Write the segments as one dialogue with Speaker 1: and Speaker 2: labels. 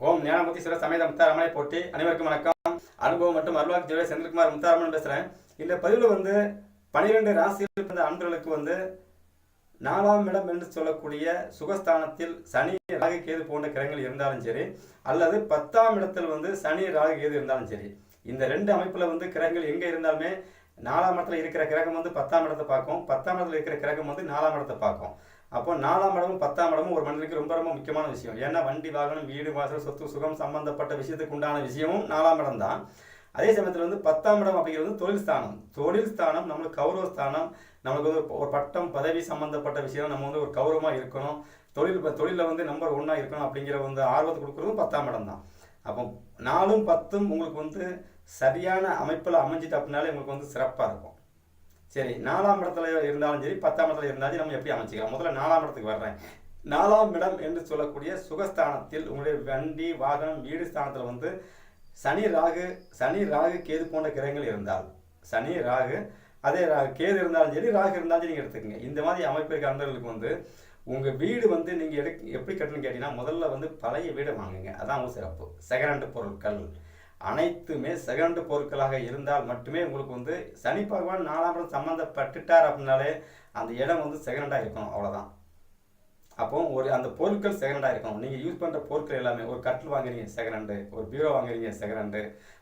Speaker 1: ஓம் ஞானமூர்த்தி சமேத முத்தாரமனை போட்டி அனைவருக்கும் வணக்கம். அனுபவம் மற்றும் அருள்வாக்கு ஜோதி செந்தில்குமார் முத்தாரமன் பேசுகிறேன் இந்த பதிவில் வந்து பனிரெண்டு ராசியில் இருந்த அன்பர்களுக்கு வந்து நாலாம் இடம் என்று சொல்லக்கூடிய சுகஸ்தானத்தில் சனி ராகு கேது போன்ற கிரகங்கள் இருந்தாலும் சரி அல்லது பத்தாம் இடத்தில் வந்து சனி ராகு கேது இருந்தாலும் சரி இந்த ரெண்டு அமைப்பில் வந்து கிரகங்கள் எங்கே இருந்தாலுமே நாலாம் இடத்துல இருக்கிற கிரகம் வந்து பத்தாம் இடத்தை பார்க்கும். பத்தாம் இடத்துல இருக்கிற கிரகம் வந்து நாலாம் இடத்தை பார்க்கும். அப்போ நாலாம் இடமும் பத்தாம் இடமும் ஒரு மனிதனுக்கு ரொம்ப ரொம்ப முக்கியமான விஷயம். ஏன்னா வண்டி வாகனம் வீடு வாசல் சொத்து சுகம் சம்பந்தப்பட்ட விஷயத்துக்கு உண்டான விஷயமும் நாலாம் இடம் தான். அதே சமயத்தில் வந்து பத்தாம் இடம் அப்படிங்கிறது வந்து தொழில் ஸ்தானம். தொழில் ஸ்தானம் நம்மளுக்கு கௌரவ ஸ்தானம். நம்மளுக்கு வந்து ஒரு பட்டம் பதவி சம்பந்தப்பட்ட விஷயம். நம்ம வந்து ஒரு கௌரவமாக இருக்கணும். தொழில் தொழிலில் வந்து நம்பர் ஒன்றா இருக்கணும் அப்படிங்கிற வந்து ஆர்வத்தை கொடுக்குறதும் பத்தாம் இடம் தான். அப்போ நாலும் பத்தும் உங்களுக்கு வந்து சரியான அமைப்பில் அமைஞ்சிட்டு அப்படின்னாலே உங்களுக்கு வந்து சிறப்பாக இருக்கும். சரி நாலாம் இடத்துல இருந்தாலும் சரி பத்தாம் இடத்துல இருந்தாலும் நம்ம எப்படி அமைச்சிக்கலாம்? முதல்ல நாலாம் இடத்துக்கு வர்றேன். நாலாம் இடம் என்று சொல்லக்கூடிய சுகஸ்தானத்தில் உங்களுடைய வண்டி வாகனம் வீடு ஸ்தானத்தில் வந்து சனி ராகு சனி ராகு கேது போன்ற கிரகங்கள் இருந்தால் சனி ராகு அதே ராகு கேது இருந்தாலும் சரி ராகு இருந்தாலும் சரி நீங்கள் எடுத்துக்கங்க. இந்த மாதிரி அமைப்பு இருக்க அன்பர்களுக்கு வந்து உங்கள் வீடு வந்து நீங்கள் எடு எப்படி கட்டணும்னு கேட்டிங்கன்னா முதல்ல வந்து பழைய வீடை வாங்குங்க. அதான் உங்கள் சிறப்பு. செகண்ட் பொருட்கள். அனைத்துமே செகண்ட் பொருட்களாக இருந்தால் மட்டுமே உங்களுக்கு வந்து சனி பகவான் நாலாம் இடம் சம்மந்தப்பட்டுட்டார் அப்படின்னாலே அந்த இடம் வந்து செகண்டாக இருக்கணும் அவ்வளோதான் அப்போ ஒரு அந்த பொருட்கள் செகண்டாக இருக்கணும். நீங்கள் யூஸ் பண்ணுற பொருட்கள் எல்லாமே ஒரு கட்டில் வாங்குறீங்க செகண்ட் ஒரு பீரோ வாங்குறீங்க செகண்ட்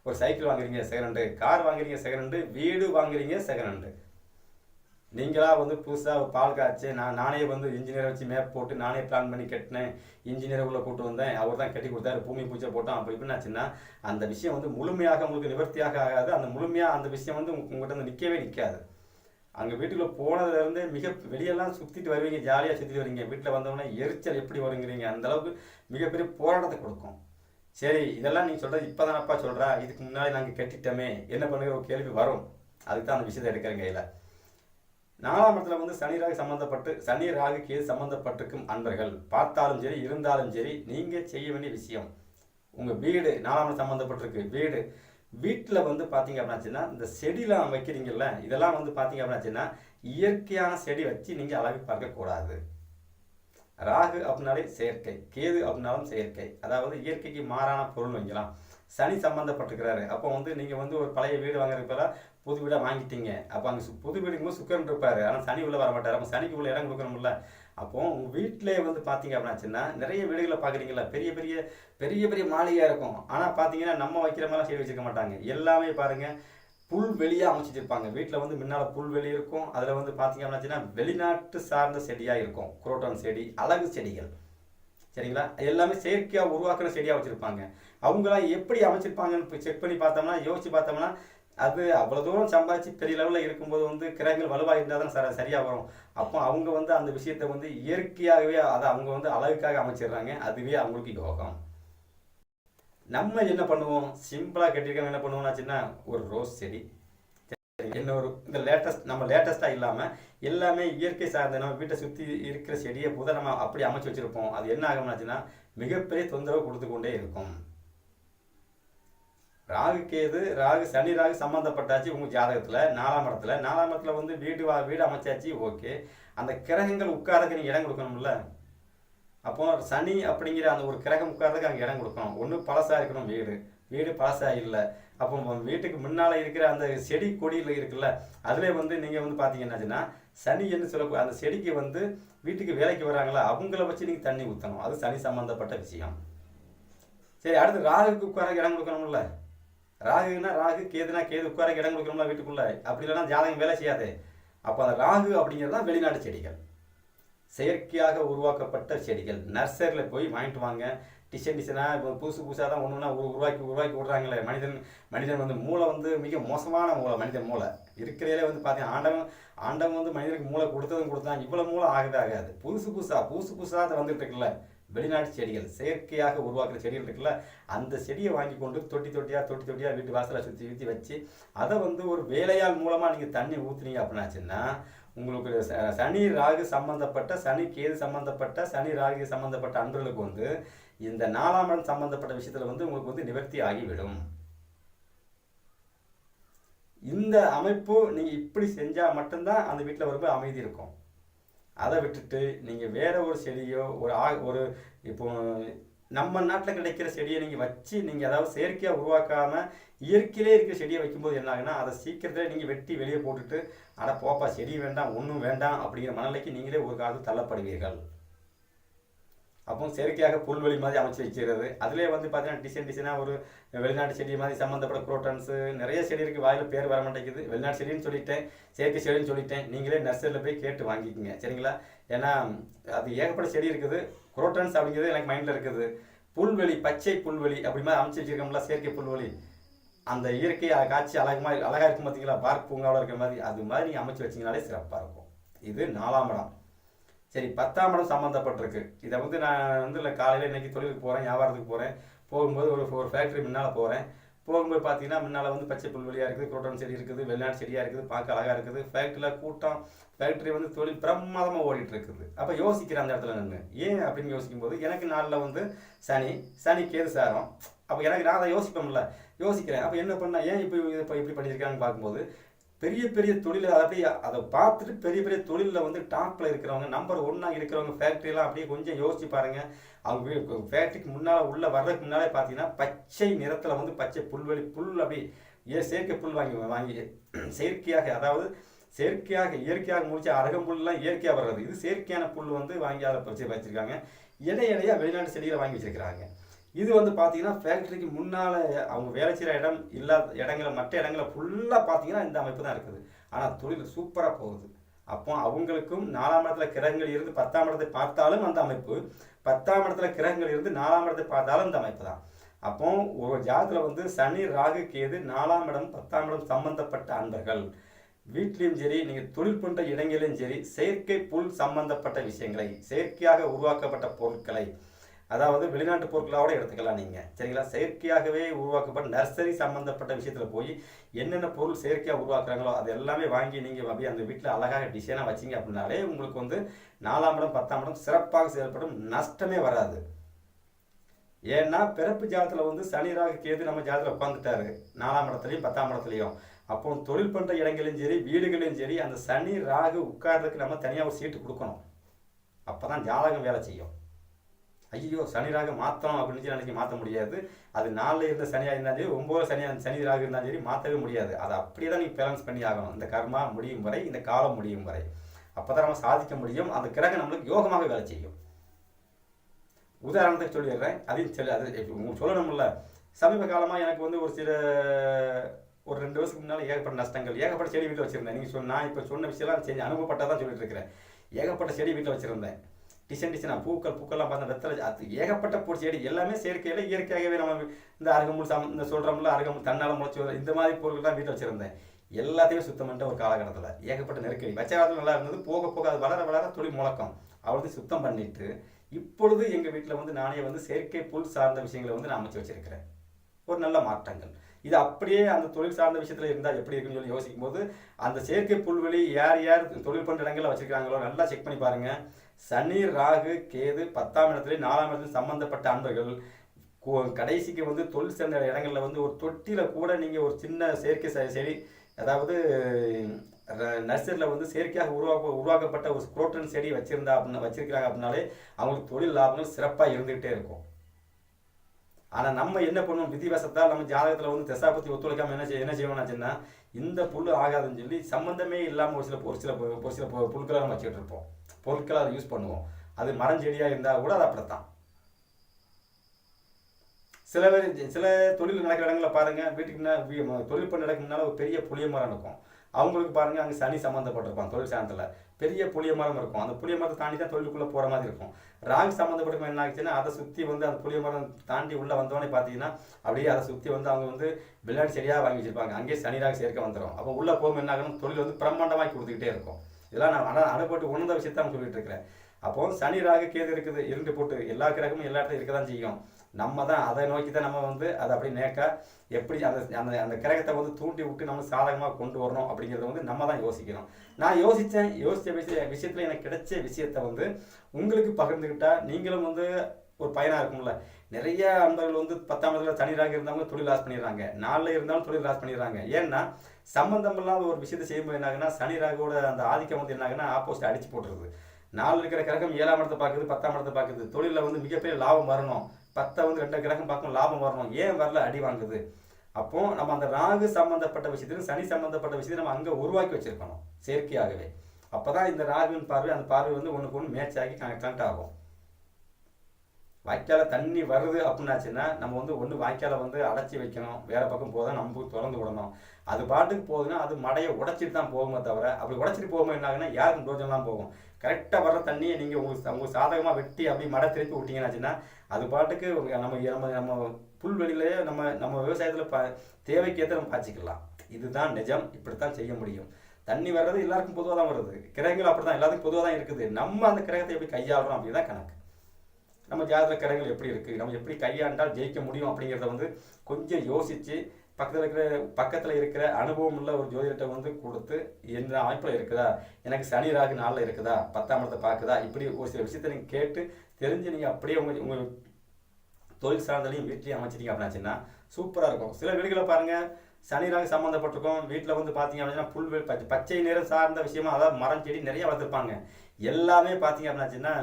Speaker 1: ஒரு சைக்கிள் வாங்குறீங்க செகண்ட் கார் வாங்குறீங்க செகண்ட் வீடு வாங்குறீங்க செகண்ட் நீங்களாக வந்து புதுசாக பால் காய்ச்சி நான் நானே வந்து இன்ஜினியரை வச்சு மேப் போட்டு நானே பிளான் பண்ணி கட்டினேன். இன்ஜினியரை உள்ள கூட்டு வந்தேன். அவர் தான் கட்டி கொடுத்தாரு. பூமி பூஜை போட்டோம் அப்போ இப்படின்னாச்சுன்னா அந்த விஷயம் வந்து முழுமையாக உங்களுக்கு நிவர்த்தியாக ஆகாது. அந்த முழுமையாக அந்த விஷயம் வந்து உங்கள்கிட்ட வந்து நிற்கவே நிற்காது அங்கே வீட்டுக்குள்ளே போனதுலேருந்து மிக வெளியெல்லாம் சுற்றிட்டு வருவீங்க. ஜாலியாக சுற்றிட்டு வருவீங்க. வீட்டில் வந்தோடனே எரிச்சல் எப்படி வருங்கிறீங்க. அந்தளவுக்கு மிகப்பெரிய போராட்டத்தை கொடுக்கும். சரி இதெல்லாம் நீங்கள் சொல்கிறது இப்போ தானப்பா சொல்கிறா இதுக்கு முன்னாடி நாங்கள் கட்டிட்டோமே. என்ன பண்ணுங்கிற ஒரு கேள்வி வரும். அதுக்கு தான் அந்த விஷயத்தை எடுக்கிறேன் கையில். நாலாம் இடத்துல வந்து சனி ராகு சம்பந்தப்பட்டு சனி ராகு கேது சம்பந்தப்பட்டிருக்கும் அன்பர்கள் பார்த்தாலும் சரி இருந்தாலும் சரி நீங்கள் செய்ய வேண்டிய விஷயம். உங்கள் வீடு நாலாம் இடம் சம்மந்தப்பட்டிருக்கு வீடு. வீட்டில் வந்து பார்த்தீங்க அப்படின்னாச்சுன்னா இந்த செடிலாம் வைக்கிறீங்கல்ல இதெல்லாம் வந்து பார்த்தீங்க அப்படின்னாச்சுன்னா இயற்கையான செடி வச்சு நீங்கள் அழகு பார்க்கக்கூடாது ராகு அப்படின்னாலே செயற்கை கேது அப்படின்னாலும் செயற்கை. அதாவது இயற்கைக்கு மாறான பொருள் வைக்கலாம். சனி சம்மந்தப்பட்டிருக்கிறாரு அப்போ வந்து நீங்கள் வந்து ஒரு பழைய வீடு வாங்குறதுக்கு புது வீடாக வாங்கிட்டீங்க. அப்போ அங்கே புது வீடுங்கும்போது சுக்கரன் இருப்பார். ஆனால் சனி உள்ளே வர மாட்டார். அப்போ சனிக்கு உள்ள இடம் கொடுக்கணும்ல. அப்போ உங்கள் வீட்டிலே வந்து பார்த்தீங்க அப்படின்னாச்சுன்னா நிறைய வீடுகளை பார்க்குறீங்களா பெரிய பெரிய பெரிய பெரிய மாளிகையாக இருக்கும். ஆனால் பார்த்தீங்கன்னா நம்ம வைக்கிற மாதிரிலாம் செடி வச்சுருக்க மாட்டாங்க. எல்லாமே பாருங்கள் புல் வெளியாக அமைச்சிட்டு இருப்பாங்க. வீட்டில் வந்து முன்னால் புல்வெளி இருக்கும். அதில் வந்து பார்த்தீங்க அப்படின்னாச்சுன்னா வெளிநாட்டு சார்ந்த செடியாக இருக்கும். குரோட்டான் செடி அழகு செடிகள். சரிங்களா? எல்லாமே செயற்கையாக உருவாக்குற செடியாக வச்சுருப்பாங்க. அவங்களாம் எப்படி அமைச்சிருப்பாங்கன்னு செக் பண்ணி பார்த்தோம்னா யோசிச்சு பார்த்தோம்னா அது அவ்வளோ தூரம் சம்பாதிச்சு பெரிய லெவலில் இருக்கும்போது வந்து கிரகங்கள் வலுவாக இருந்தால் தான் சார் சரியாக வரும். அப்போ அவங்க வந்து அந்த விஷயத்தை வந்து இயற்கையாகவே அதை அவங்க வந்து அழகுக்காக அமைச்சிடுறாங்க. அதுவே அவங்களுக்கு யோகம். நம்ம என்ன பண்ணுவோம்? சிம்பிளாக கட்டியிருக்கவங்க என்ன பண்ணுவோம்னாச்சுன்னா ஒரு ரோஸ் செடி. என்ன ஒரு இந்த லேட்டஸ்ட் நம்ம லேட்டஸ்ட்டாக இல்லாமல் எல்லாமே இயற்கை சார்ந்த நம்ம வீட்டை சுற்றி இருக்கிற செடியை புதை நம்ம அப்படி அமைச்சு வச்சுருப்போம். அது என்ன ஆகும்னாச்சுன்னா மிகப்பெரிய தொந்தரவு கொடுத்து கொண்டே இருக்கும். ராகு கேது ராகு சனி ராகு சம்மந்தப்பட்டாச்சு உங்கள் ஜாதகத்தில் நாலாம் இடத்துல. நாலாம் இடத்துல வந்து வீடு வா வீடு அமைச்சாச்சு ஓகே. அந்த கிரகங்கள் உட்காரதுக்கு நீங்கள் இடம் கொடுக்கணும்ல. அப்போ சனி அப்படிங்கிற அந்த ஒரு கிரகம் உட்காரதுக்கு அங்கே இடம் கொடுக்கணும். ஒன்று பழசாக இருக்கணும் வீடு. வீடு பழசாக இல்லை. அப்போ வீட்டுக்கு முன்னால் இருக்கிற அந்த செடி கொடியில் இருக்குல்ல அதிலே வந்து நீங்கள் வந்து பார்த்தீங்கன்னாச்சுன்னா சனி என்று சொல்ல அந்த செடிக்கு வந்து வீட்டுக்கு வேலைக்கு வராங்களா அவங்கள வச்சு நீங்கள் தண்ணி ஊற்றணும் அது சனி சம்மந்தப்பட்ட விஷயம். சரி அடுத்து ராகுக்கு உட்கார இடம் கொடுக்கணும்ல. ராகுனா ராகு கேதுனா கேது உட்கார இடம் கொடுக்கணும்ல வீட்டுக்குள்ள? அப்படி இல்லைன்னா ஜாதகம் வேலை செய்யாது. அப்போ அந்த ராகு அப்படிங்கிறது தான் வெளிநாட்டு செடிகள். செயற்கையாக உருவாக்கப்பட்ட செடிகள். நர்சரியில் போய் வாங்கிட்டு வாங்க. டிசைன் டிசைனாக இப்போ புதுசு புதுசாக தான் ஒன்று ஒன்றா உருவாக்கி உருவாக்கி விட்றாங்களே. மனிதன் மனிதன் வந்து மூளை வந்து மிக மோசமான மூளை மனிதன் மூளை. இருக்கிறதுலே வந்து பார்த்தீங்கன்னா ஆண்டவன் ஆண்டவன் வந்து மனிதனுக்கு மூளை கொடுத்ததும் கொடுத்தான். இவ்வளோ மூளை ஆகவே ஆகாது. புதுசு புதுசாக புதுசு புதுசாக அதை வந்துட்டு இருக்குல்ல. வெளிநாட்டு செடிகள் செயற்கையாக உருவாக்குற செடிகள் இருக்குல்ல அந்த செடியை வாங்கி கொண்டு தொட்டி தொட்டியாக தொட்டி தொட்டியாக வீட்டு வாசலை சுற்றி சுற்றி வச்சு அதை வந்து ஒரு வேலையால் மூலமாக நீங்கள் தண்ணி ஊற்றுனீங்க அப்படின்னாச்சுன்னா உங்களுக்கு சனி ராகு சம்பந்தப்பட்ட சனி கேது சம்பந்தப்பட்ட சனி ராகு சம்பந்தப்பட்ட அன்பர்களுக்கு வந்து இந்த நாலாம் இடம் சம்பந்தப்பட்ட விஷயத்தில் வந்து உங்களுக்கு வந்து நிவர்த்தி ஆகிவிடும். இந்த அமைப்பு நீங்கள் இப்படி செஞ்சால் மட்டும்தான் அந்த வீட்டில் ரொம்ப அமைதி இருக்கும். அதை விட்டுட்டு நீங்கள் வேற ஒரு செடியோ ஒரு ஆ ஒரு இப்போ நம்ம நாட்டில் கிடைக்கிற செடியை நீங்கள் வச்சு நீங்கள் அதாவது செயற்கையாக உருவாக்காமல் இயற்கையிலே இருக்கிற செடியை வைக்கும்போது என்ன ஆகுனா அதை சீக்கிரத்தில் நீங்கள் வெட்டி வெளியே போட்டுட்டு அட போப்பா செடி வேண்டாம் ஒன்றும் வேண்டாம் அப்படிங்கிற மனநிலைக்கு நீங்களே ஒரு காலத்தில் தள்ளப்படுவீர்கள். அப்போ செயற்கையாக புல்வெளி மாதிரி அமைச்சு வைக்கிறது. அதிலே வந்து பார்த்தீங்கன்னா டிசைன் டிசைனாக ஒரு வெளிநாட்டு செடி மாதிரி சம்மந்தப்பட்ட குரோட்டன்ஸு நிறைய செடி இருக்குது வாயில் பேர் வர மாட்டேங்குது. வெளிநாட்டு செடின்னு சொல்லிட்டேன் செயற்கை செடின்னு சொல்லிட்டேன். நீங்களே நர்சரியில் போய் கேட்டு வாங்கிக்கோங்க. சரிங்களா? ஏன்னா அது ஏகப்பட்ட செடி இருக்குது. குரோட்டன்ஸ் அப்படிங்கிறது எனக்கு மைண்டில் இருக்குது. புல்வெளி பச்சை புல்வெளி அப்படி மாதிரி அமைச்சு வச்சிருக்கோம்ல செயற்கை புல்வெளி. அந்த இயற்கை காட்சி அழகமாக அழகாக இருக்கும் பார்த்தீங்களா பார்க் பூங்காவில் இருக்கிற மாதிரி. அது மாதிரி நீங்கள் அமைச்சு வச்சிங்கனாலே சிறப்பாக இருக்கும். இது நாலாம் இடம். சரி பத்தாம் இடம் சம்மந்தப்பட்டிருக்கு இதை வந்து நான் வந்து இல்லை காலையில் இன்னைக்கு தொழிலுக்கு போகிறேன் வியாபாரத்துக்கு போகிறேன் போகும்போது ஒரு ஒரு ஃபேக்ட்ரி முன்னால் போகிறேன் போகும்போது பார்த்தீங்கன்னா முன்னால் வந்து பச்சை புல்வெளியாக இருக்குது குரோட்டன் செடி இருக்குது வெளிநாட்டு செடியாக இருக்குது பார்க்க அழகாக இருக்குது. ஃபேக்ட்ரியில் கூட்டம் ஃபேக்ட்ரி வந்து தொழில் பிரமாதமாக ஓடிட்டு இருக்குது அப்போ யோசிக்கிறேன் அந்த இடத்துல நின்று ஏன் அப்படின்னு யோசிக்கும் போது எனக்கு நாளில் வந்து சனி சனி கேது சாரம். அப்போ எனக்கு நான் அதை யோசிப்போம்ல யோசிக்கிறேன். அப்போ என்ன பண்ணால் ஏன் இப்போ இப்போ இப்படி பண்ணியிருக்காங்கன்னு பார்க்கும்போது பெரிய பெரிய தொழில் அதை அப்படியே அதை பார்த்துட்டு பெரிய பெரிய தொழிலில் வந்து டாப்பில் இருக்கிறவங்க நம்பர் ஒன்னாக இருக்கிறவங்க ஃபேக்ட்ரியெலாம் அப்படியே கொஞ்சம் யோசிச்சு பாருங்கள் அவங்க ஃபேக்ட்ரிக்கு முன்னால் உள்ளே வர்றதுக்கு முன்னாலே பார்த்தீங்கன்னா பச்சை நிறத்தில் வந்து பச்சை புல்வெளி புல் அப்படி ஏ செயற்கை புல் வாங்கி வாங்கி செயற்கையாக அதாவது செயற்கையாக இயற்கையாக முடிச்சு அருகம்புல்லாம் இயற்கையாக வர்றது. இது செயற்கையான புல் வந்து வாங்கி அதை பறிச்சு வச்சுருக்காங்க. இடை வெளிநாட்டு செடிகளை வாங்கி வச்சுருக்கிறாங்க. இது வந்து பார்த்தீங்கன்னா ஃபேக்ட்ரிக்கு முன்னால் அவங்க வேலை செய்கிற இடம் இல்லாத இடங்களை மற்ற இடங்களை ஃபுல்லாக பார்த்தீங்கன்னா இந்த அமைப்பு தான் இருக்குது. ஆனால் தொழில் சூப்பராக போகுது. அப்போ அவங்களுக்கும் நாலாம் இடத்துல கிரகங்கள் இருந்து பத்தாம் இடத்தை பார்த்தாலும் அந்த அமைப்பு பத்தாம் இடத்துல கிரகங்கள் இருந்து நாலாம் இடத்தை பார்த்தாலும் இந்த அமைப்பு தான். அப்போ ஒரு ஜாதத்தில் வந்து சனி ராகு கேது நாலாம் இடம் பத்தாம் இடம் சம்பந்தப்பட்ட அன்பர்கள். வீட்லேயும் சரி நீங்கள் தொழில் பண்ணுற இடங்களிலும் சரி செயற்கை புல் சம்பந்தப்பட்ட விஷயங்களை செயற்கையாக உருவாக்கப்பட்ட பொருட்களை அதாவது வெளிநாட்டு பொருட்களோட எடுத்துக்கலாம் நீங்கள் சரிங்களா? செயற்கையாகவே உருவாக்கப்பட்ட நர்சரி சம்மந்தப்பட்ட விஷயத்தில் போய் என்னென்ன பொருள் செயற்கையாக உருவாக்குறாங்களோ அது எல்லாமே வாங்கி நீங்கள் அப்படியே அந்த வீட்டில் அழகாக டிசைனாக வச்சிங்க அப்படின்னாலே உங்களுக்கு வந்து நாலாம் இடம் பத்தாம் இடம் சிறப்பாக செயல்படும். நஷ்டமே வராது. ஏன்னா பிறப்பு ஜாதத்தில் வந்து சனி ராகு கேது நம்ம ஜாதத்தில் உட்காந்துட்டாரு நாலாம் இடத்துலையும் பத்தாம் இடத்துலையும். அப்போ தொழில் பண்ணுற இடங்களையும் சரி வீடுகளையும் சரி அந்த சனி ராகு உட்கார்றதுக்கு நம்ம தனியாக ஒரு சீட்டு கொடுக்கணும். அப்போ தான் ஜாதகம் வேலை செய்யும். ஐயோ சனி ராக மாற்றணும் அப்படின்னு நினைக்க மாற்ற முடியாது. அது நாளில் இருந்த சனியாக இருந்தாலும் சரி ஒம்பது சனியாக சனி ராக இருந்தாலும் சரி மாற்றவே முடியாது. அதை அப்படியே தான் நீங்கள் பேலன்ஸ் பண்ணி ஆகணும். இந்த கர்மா முடியும் வரை இந்த காலம் முடியும் வரை. அப்போ தான் நம்ம சாதிக்க முடியும். அந்த கிரகம் நம்மளுக்கு யோகமாக வேலை செய்யும். உதாரணத்துக்கு சொல்லிடுறேன். அதையும் சொல்லி அது உங்களுக்கு சொல்லணும்ல. சமீப காலமாக எனக்கு வந்து ஒரு சில ஒரு ரெண்டு வருஷத்துக்கு முன்னால் ஏகப்பட்ட நஷ்டங்கள் ஏகப்பட்ட செடி வீட்டில் வச்சுருந்தேன். நீங்கள் சொன்ன நான் இப்போ சொன்ன விஷயம்லாம் செஞ்சு அனுபவப்பட்டதான் சொல்லிட்டு இருக்கிறேன். ஏகப்பட்ட செடி வீட்டில் வச்சுருந்தேன். டிசைன் டிசைனாக பூக்கள் பூக்கள்லாம் பார்த்தா வெத்தலை அது ஏகப்பட்ட பூ செடி எல்லாமே செயற்கையில் இயற்கையாகவே நம்ம இந்த அருகம்புல் சம் இந்த சொல்கிறோம்ல அருகம்புல் தன்னால் முளைச்சி வர இந்த மாதிரி பொருட்கள் தான் வீட்டில் வச்சுருந்தேன். எல்லாத்தையும் சுத்தம் பண்ணிட்ட ஒரு காலகட்டத்தில் ஏகப்பட்ட நெருக்கடி. வச்ச காலத்தில் நல்லா இருந்தது போக போக அது வளர வளர தொழில் முழக்கம் அவ்வளோதையும் சுத்தம் பண்ணிட்டு இப்பொழுது எங்கள் வீட்டில் வந்து நானே வந்து செயற்கை புல் சார்ந்த விஷயங்களை வந்து நான் அமைச்சு வச்சிருக்கிறேன். ஒரு நல்ல மாற்றங்கள். இது அப்படியே அந்த தொழில் சார்ந்த விஷயத்தில் இருந்தால் எப்படி இருக்குன்னு சொல்லி யோசிக்கும் போது அந்த செயற்கை புல்வெளி யார் யார் தொழில் பண்ணுற இடங்களில் வச்சுருக்காங்களோ நல்லா செக் பண்ணி பாருங்கள் சனி ராகு கேது பத்தாம் இடத்துல நாலாம் இடத்துல சம்பந்தப்பட்ட அன்பர்கள். கடைசிக்கு வந்து தொழில் சேர்ந்த இடங்களில் வந்து ஒரு தொட்டியில் கூட நீங்கள் ஒரு சின்ன செயற்கை செடி அதாவது நர்சரியில் வந்து செயற்கையாக உருவாக்க உருவாக்கப்பட்ட ஒரு குரோட்டன் செடி வச்சுருந்தா அப்படின்னு வச்சிருக்கிறாங்க அப்படின்னாலே அவங்களுக்கு தொழில் லாபங்கள் சிறப்பாக இருந்துகிட்டே இருக்கும். ஆனால் நம்ம என்ன பண்ணுவோம்? விதிவசத்தால் நம்ம ஜாதகத்தில் வந்து தசாபத்தி ஒத்துழைக்காமல் என்ன செய்ய என்ன செய்வோம்னா இந்த புல் ஆகாதுன்னு சொல்லி சம்மந்தமே இல்லாமல் ஒரு சில ஒரு சில ஒரு சில புல்களை நம்ம வச்சுக்கிட்டு இருப்போம். பொருட்களை அதை யூஸ் பண்ணுவோம். அது மரஞ்செடியாக இருந்தால் கூட அது அப்படித்தான். சில பேர் சில தொழில் நடக்கிற இடங்களில் பாருங்கள் வீட்டுக்கு முன்னாடி தொழில் பண்ண இடத்துக்கு முன்னால் ஒரு பெரிய புளிய மரம் இருக்கும். அவங்களுக்கு பாருங்கள் அங்கே சனி சம்மந்தப்பட்டிருப்பான் தொழில் சாணத்தில் பெரிய புளிய மரம் இருக்கும். அந்த புளிய மரத்தை தாண்டி தான் தொழிலுக்குள்ளே போகிற மாதிரி இருக்கும். ராங் சம்மந்தப்பட்ட என்ன ஆச்சுன்னா அதை சுற்றி வந்து அந்த புளிய மரம் தாண்டி உள்ளே வந்தோடனே பார்த்தீங்கன்னா அப்படியே அதை சுற்றி வந்து அவங்க வந்து வெளிநாடு செடியாக வாங்கி வச்சிருப்பாங்க. அங்கேயே சனி ராக சேர்க்க வந்துடும் அப்போ உள்ளே போகும் என்ன ஆகணும்? தொழில் வந்து பிரம்மாண்டமாக கொடுத்துக்கிட்டே இருக்கும். இதெல்லாம் நான் ஆனால் அனுபவட்டு உணர்ந்த விஷயத்தான் சொல்லிட்டு இருக்கிறேன் அப்போ சனி ராகு கேது இருக்குது இருந்து போட்டு எல்லா கிரகமும் எல்லா இடத்துல இருக்க தான் செய்யும். நம்ம தான் அதை நோக்கி தான் நம்ம வந்து அதை அப்படி நேக்கா எப்படி அந்த அந்த அந்த கிரகத்தை வந்து தூண்டி விட்டு நம்ம சாதகமாக கொண்டு வரணும் அப்படிங்கிறத வந்து நம்ம தான் யோசிக்கணும். நான் யோசித்தேன் யோசித்த விஷய விஷயத்தில் எனக்கு கிடைச்ச விஷயத்த வந்து உங்களுக்கு பகிர்ந்துக்கிட்டால் நீங்களும் வந்து ஒரு பயனாக இருக்கும்ல. நிறைய அன்பர்கள் வந்து பத்தாம் இடத்துல தனிராக இருந்தவங்க தொழில் லாஸ் பண்ணிடுறாங்க. நாளில் இருந்தாலும் தொழில் லாஸ் பண்ணிடுறாங்க. ஏன்னா சம்பந்தம் இல்லாத ஒரு விஷயத்தை செய்யும்போது என்னாகுன்னா சனி ராகோட அந்த ஆதிக்கம் வந்து என்னாகுன்னா ஆப்போசிட் அடிச்சு போட்டுருது. நாலு இருக்கிற கிரகம் ஏழாம் இடத்தை பார்க்குது பத்தாம் இடத்தை பார்க்குது. தொழிலில் வந்து மிகப்பெரிய லாபம் வரணும். பத்தை வந்து ரெண்டு கிரகம் பார்க்கணும் லாபம் வரணும். ஏன் வரல? அடி வாங்குது. அப்போ நம்ம அந்த ராகு சம்பந்தப்பட்ட விஷயத்திலும் சனி சம்பந்தப்பட்ட விஷயத்தையும் நம்ம அங்கே உருவாக்கி வச்சிருக்கணும் செயற்கையாகவே. அப்போ தான் இந்த ராகுவின் பார்வை அந்த பார்வை வந்து ஒன்றுக்கு ஒன்று மேட்ச் ஆகி கனெக்ட் ஆகும். வாய்க்கால தண்ணி வருது அப்படின்னாச்சுன்னா நம்ம வந்து ஒன்று வாய்க்கால வந்து அடைச்சி வைக்கணும். வேறு பக்கம் போதும் நம்ம திறந்து விடணும். அது பாட்டுக்கு போகுதுன்னா அது மடையை உடைச்சிட்டு தான் போகுமே தவிர அப்படி உடைச்சிட்டு போகும்போது என்ன ஆகுன்னா யாருக்கும் பிரோஜனம்லாம் போகும்? கரெக்டாக வர்ற தண்ணியை நீங்கள் உங்களுக்கு உங்களுக்கு சாதகமாக வெட்டி அப்படி மடை திருப்பி விட்டீங்கன்னாச்சுன்னா அது பாட்டுக்கு நம்ம நம்ம நம்ம புல்வெளியிலேயே நம்ம நம்ம விவசாயத்தில் ப தேவைக்கேற்ற நம்ம பாய்ச்சிக்கலாம். இதுதான் நிஜம். இப்படித்தான் செய்ய முடியும். தண்ணி வர்றது எல்லாருக்கும் பொதுவாக தான் வருது. கிரகங்கள் அப்படி தான் எல்லாத்துக்கும் பொதுவாக தான் இருக்குது. நம்ம அந்த கிரகத்தை எப்படி கையாளுறோம் அப்படிதான் கணக்கு. நம்ம ஜாதக கிரகங்கள் எப்படி இருக்குது நம்ம எப்படி கையாண்டால் ஜெயிக்க முடியும் அப்படிங்கிறத வந்து கொஞ்சம் யோசித்து பக்கத்தில் இருக்கிற பக்கத்தில் இருக்கிற அனுபவம் உள்ள ஒரு ஜோதிடத்தை வந்து கொடுத்து எந்த அமைப்பில் இருக்குதா? எனக்கு சனி ராகு நாளில் இருக்குதா? பத்தாம் இடத்தை பார்க்குதா? இப்படி ஒரு சில விஷயத்தை நீங்கள் கேட்டு தெரிஞ்சு நீங்கள் அப்படியே உங்கள் உங்கள் தொழில் சார்ந்தலையும் வீட்லையும் அமைச்சிட்டீங்க அப்படின்னாச்சுன்னா சூப்பராக இருக்கும். சில வீடுகளை பாருங்கள் சனி ராகு சம்மந்தப்பட்டிருக்கும் வீட்டில் வந்து பார்த்தீங்க அப்படின்னா புல் பச்சை பச்சை நிறம் சார்ந்த விஷயமா அதாவது மரம் செடி நிறைய வளர்த்துருப்பாங்க. எல்லாமே பார்த்தீங்க அப்படின்னாச்சுன்னா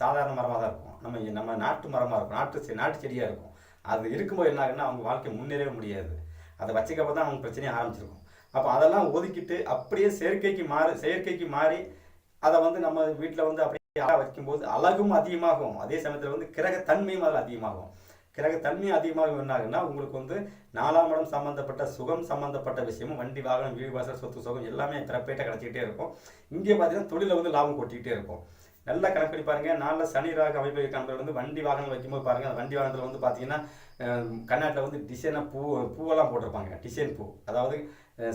Speaker 1: சாதாரண மரமாக தான் இருக்கும். நம்ம நம்ம நாட்டு மரமாக இருக்கும். நாட்டு செ- நாட்டு செடியாக இருக்கும். அது இருக்கும்போது என்ன ஆகுன்னா அவங்க வாழ்க்கை முன்னேறவே முடியாது. அதை வச்சுக்கப்போ தான் அவங்க பிரச்சனையே ஆரம்பிச்சிருக்கும். அப்போ அதெல்லாம் ஒதுக்கிட்டு அப்படியே செயற்கைக்கு மாறி செயற்கைக்கு மாறி அதை வந்து நம்ம வீட்டில் வந்து அப்படியே வைக்கும்போது அழகும் அதிகமாகும். அதே சமயத்தில் வந்து கிரகத்தன்மையும் அதில் அதிகமாகும். கிரகத்தன்மையும் அதிகமாக என்ன உங்களுக்கு வந்து நாலாம் இடம் சம்மந்தப்பட்ட சுகம் சம்மந்தப்பட்ட விஷயமும் வண்டி வாகனம் வீடு வாசல் சொத்து சுகம் எல்லாமே பிறப்பேட்ட கிடச்சிக்கிட்டே இருக்கும். இங்கே பார்த்தீங்கன்னா தொழிலில் வந்து லாபம் கொட்டிக்கிட்டே இருக்கும். நல்லா கணக்கு பண்ணி பாருங்கள் நாளில் சனி ராக அமைப்பு கணக்கில் வந்து வண்டி வாகனம் வைக்கும்போது பாருங்கள் அந்த வண்டி வாகனத்தில் வந்து பார்த்தீங்கன்னா கண்ணாட்டில் வந்து டிசைனாக பூ பூவெல்லாம் போட்டிருப்பாங்க. டிசைன் பூ. அதாவது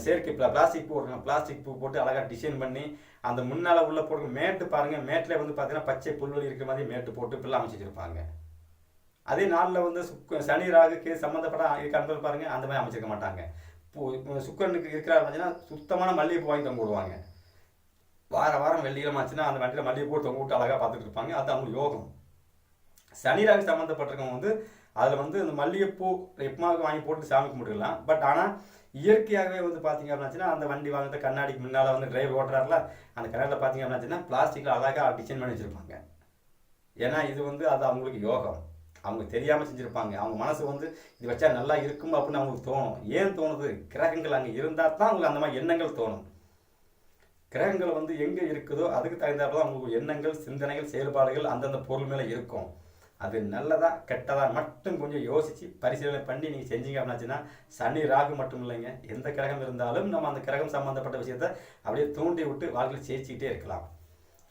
Speaker 1: செயற்கை பிளா பிளாஸ்டிக் பூ இருக்கும் பிளாஸ்டிக் பூ போட்டு அழகாக டிசைன் பண்ணி அந்த முன்னால் உள்ள போட்டு மேட்டு பாருங்கள் மேட்டில் வந்து பார்த்தீங்கன்னா பச்சை புல்வெளி இருக்கிற மாதிரி மேட்டு போட்டு இப்படிலாம் அமைச்சு வச்சுருப்பாங்க. அதே நாளில் வந்து சுக்க சனி ராகுக்கு சம்மந்தப்பட்ட இருக்க பாருங்கள் அந்த மாதிரி அமைச்சிருக்க மாட்டாங்க. பூ சுக்கரனுக்கு இருக்கிறார் பார்த்தீங்கன்னா சுத்தமான மல்லிகைப்பூ வாங்கி தொங்க விடுவாங்க வார வாரம் வெள்ளிக்கிழமாச்சுன்னா அந்த வண்டியில் மல்லிகைப்பூ தொங்க விட்டு அழகாக பார்த்துட்டு இருப்பாங்க. அது அவங்க யோகம். சனி ராகு சம்மந்தப்பட்டிருக்கவங்க வந்து அதில் வந்து இந்த மல்லிகைப்பூ எப்பமாவுக்கு வாங்கி போட்டு சாமி கும்பிட்டுக்கலாம். பட் ஆனால் இயற்கையாகவே வந்து பார்த்தீங்க அப்படின்னாச்சுன்னா அந்த வண்டி வாங்கிட்டு கண்ணாடிக்கு முன்னால் வந்து டிரைவர் ஓட்டுறாருல அந்த கண்ணாடியில் பார்த்தீங்க அப்படின்னாச்சுன்னா பிளாஸ்டிக்கில் அழகாக டிசைன் பண்ணி வச்சுருப்பாங்க. ஏன்னா இது வந்து அது அவங்களுக்கு யோகம். அவங்க தெரியாமல் செஞ்சுருப்பாங்க. அவங்க மனசு வந்து இது வச்சா நல்லா இருக்கும் அப்படின்னு அவங்களுக்கு தோணும். ஏன் தோணுது? கிரகங்கள் அங்கே இருந்தால் தான் அவங்களுக்கு அந்த மாதிரி எண்ணங்கள் தோணும். கிரகங்கள் வந்து எங்கே இருக்குதோ அதுக்கு தகுந்தாப்புல தான் உங்களுக்கு எண்ணங்கள் சிந்தனைகள் செயல்பாடுகள் அந்தந்த பொருள் மேலே இருக்கும். அது நல்லதா கெட்டதா மட்டும் கொஞ்சம் யோசிச்சு பரிசீலனை பண்ணி நீங்கள் செஞ்சீங்க அப்படின்னாச்சுன்னா சனி ராகு மட்டும் இல்லைங்க. எந்த கிரகம் இருந்தாலும் நம்ம அந்த கிரகம் சம்மந்தப்பட்ட விஷயத்த அப்படியே தூண்டி விட்டு வாழ்க்கையில் ஜெயிச்சுக்கிட்டே இருக்கலாம்.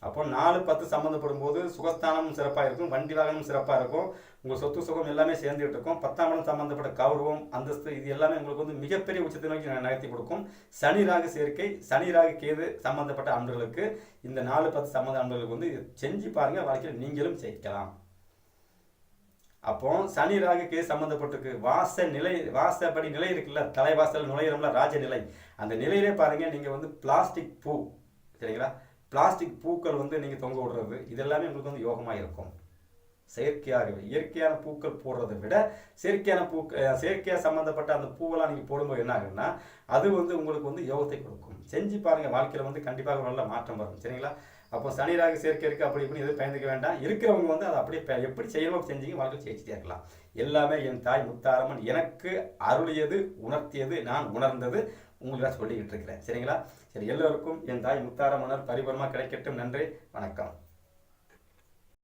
Speaker 1: அப்போ நாலு பத்து சம்மந்தப்படும் போது சுகஸ்தானமும் சிறப்பாக இருக்கும் வண்டி வாகனமும் சிறப்பாக இருக்கும். உங்கள் சொத்து சுகம் எல்லாமே சேர்ந்துகிட்டு இருக்கும். பத்தாம் இடம் சம்மந்தப்பட்ட கௌரவம் அந்தஸ்து இது எல்லாமே உங்களுக்கு வந்து மிகப்பெரிய உச்சத்தை நோக்கி நகர்த்தி கொடுக்கும். சனி ராகு சேர்க்கை சனி ராகு கேது சம்மந்தப்பட்ட அன்பர்களுக்கு இந்த நாலு பத்து சம்மந்த அன்பர்களுக்கு வந்து செஞ்சு பாருங்க வாழ்க்கையில் நீங்களும் ஜெயிக்கலாம். அப்போ சனி ராகு கேது சம்மந்தப்பட்டிருக்கு வாச நிலை வாசப்படி நிலை இருக்குல்ல தலைவாசல் நுழையிறோம்ல ராஜ நிலை. அந்த நிலையிலே பாருங்க நீங்க வந்து பிளாஸ்டிக் பூ சரிங்களா? பிளாஸ்டிக் பூக்கள் வந்து நீங்க தொங்க விடுறது இதெல்லாமே உங்களுக்கு வந்து யோகமாக இருக்கும். செயற்கையாகவே இயற்கையான பூக்கள் போடுறதை விட செயற்கையான பூ செயற்கையாக சம்மந்தப்பட்ட அந்த பூவெல்லாம் நீங்கள் போடும்போது என்ன ஆகுன்னா அது வந்து உங்களுக்கு வந்து யோகத்தை கொடுக்கும். செஞ்சு பாருங்கள் வாழ்க்கையில் வந்து கண்டிப்பாக ஒரு நல்ல மாற்றம் வரும். சரிங்களா? அப்போ சனிராக சேர்க்கை இருக்குது அப்படி இப்படி எதுவும் பயந்துக்க வேண்டாம். இருக்கிறவங்க வந்து அதை அப்படியே எப்படி செய்யணுமோ செஞ்சீங்க வாழ்க்கையில் ஜெயிச்சுட்டே இருக்கலாம். எல்லாமே என் தாய் முத்தாரம்மன் எனக்கு அருளியது உணர்த்தியது நான் உணர்ந்தது உங்களுக்கு சொல்லிக்கிட்டு இருக்கிறேன். சரிங்களா? சரி எல்லோருக்கும் என் தாய் முத்தாரம்மனர் பரிபூர்ணமாக கிடைக்கட்டும். நன்றி வணக்கம்.